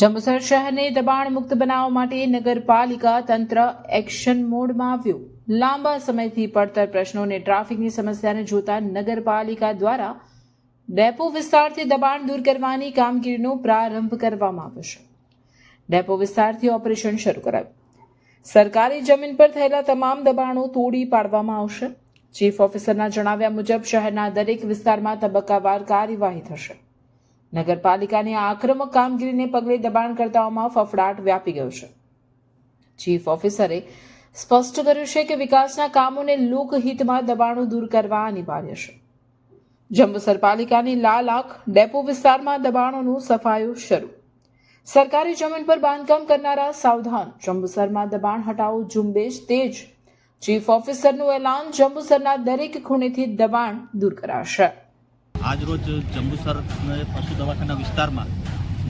જંબુસર શહેરને દબાણ મુક્ત બનાવવા માટે નગરપાલિકા તંત્ર એક્શન મોડમાં આવ્યું. લાંબા સમયથી પડતર પ્રશ્નો અને ટ્રાફિકની સમસ્યાને જોતા નગરપાલિકા દ્વારા ડેપો વિસ્તારથી દબાણ દૂર કરવાની કામગીરીનો પ્રારંભ કરવામાં આવ્યો છે. ડેપો વિસ્તારથી ઓપરેશન શરૂ કરાયું. સરકારી જમીન પર થયેલા તમામ દબાણો તોડી પાડવામાં આવશે. ચીફ ઓફિસરના જણાવ્યા મુજબ શહેરના દરેક વિસ્તારમાં તબક્કાવાર કાર્યવાહી થશે. નગરપાલિકાની આક્રમક કામગીરીને પગલે દબાણકર્તાઓમાં ફફડાટ વ્યાપી ગયો છે. ચીફ ઓફિસરે સ્પષ્ટ કર્યું છે કે વિકાસના કામોને લોકહિતમાં દબાણો દૂર કરવા અનિવાર્ય છે. જંબુસર પાલિકાની લાલ આંખ ડેપો વિસ્તારમાં દબાણોનું સફાયું શરૂ. સરકારી જમીન પર બાંધકામ કરનારા સાવધાન જંબુસરમાં દબાણ હટાવો ઝુંબેશ તેજ. ચીફ ઓફિસરનું એલાન જંબુસરના દરેક ખૂણેથી દબાણ દૂર કરાશે. આજરોજ જંબુસર પશુ દવાખાના વિસ્તારમાં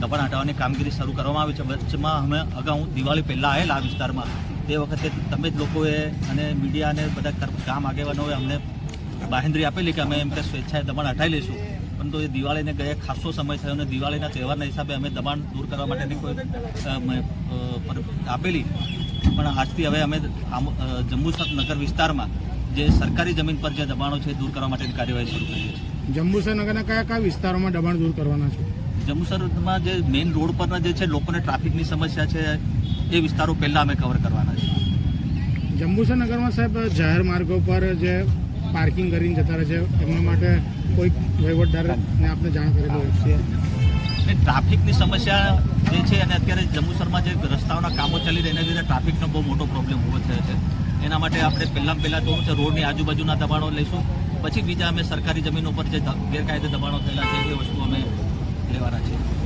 દબાણ હટાવવાની કામગીરી શરૂ કરવામાં આવી છે. વચ્ચેમાં અમે અગાઉ દિવાળી પહેલાં આવેલા આ વિસ્તારમાં. તે વખતે તમે જ લોકોએ અને મીડિયાને બધા ગામ આગેવાનોએ અમને બાહેંધરી આપેલી કે અમે એમ કે સ્વેચ્છાએ દબાણ હટાવી લઈશું. પરંતુ એ દિવાળીને ગયા ખાસો સમય થયો અને દિવાળીના તહેવારના હિસાબે અમે દબાણ દૂર કરવા માટેની કોઈ આપેલી. પણ આજથી હવે અમે જંબુસર નગર વિસ્તારમાં જે સરકારી જમીન પર જે દબાણો છે દૂર કરવા માટેની કાર્યવાહી શરૂ કરી છીએ જંબુસર નગરના કયા કયા વિસ્તારોમાં દબાણ દૂર કરવાના છે? જંબુસરમાં જે મેઇન રોડ પરના જે છે લોકોને ટ્રાફિકની સમસ્યા છે એ વિસ્તારો પહેલાં અમે કવર કરવાના છે. જંબુસર નગરમાં સાહેબ જાહેર માર્ગો પર જે પાર્કિંગ કરીને જતા રહે છે એમના માટે કોઈ વહીવટદારને આપણે જાણ કરેલું હોય છે? અને ટ્રાફિકની સમસ્યા જે છે અને અત્યારે જંબુસરમાં જે રસ્તાઓના કામો ચાલી રહ્યા એના લીધે ટ્રાફિકનો બહુ મોટો પ્રોબ્લેમ ઊભો થયો છે. એના માટે આપણે પહેલાં પહેલાં તો છે રોડની આજુબાજુના દબાણો લઈશું. પછી બીજા અમે સરકારી જમીન ઉપર જે ગેરકાયદે દબાણો થયેલા છે, એ વસ્તુ અમે લેવાના છીએ.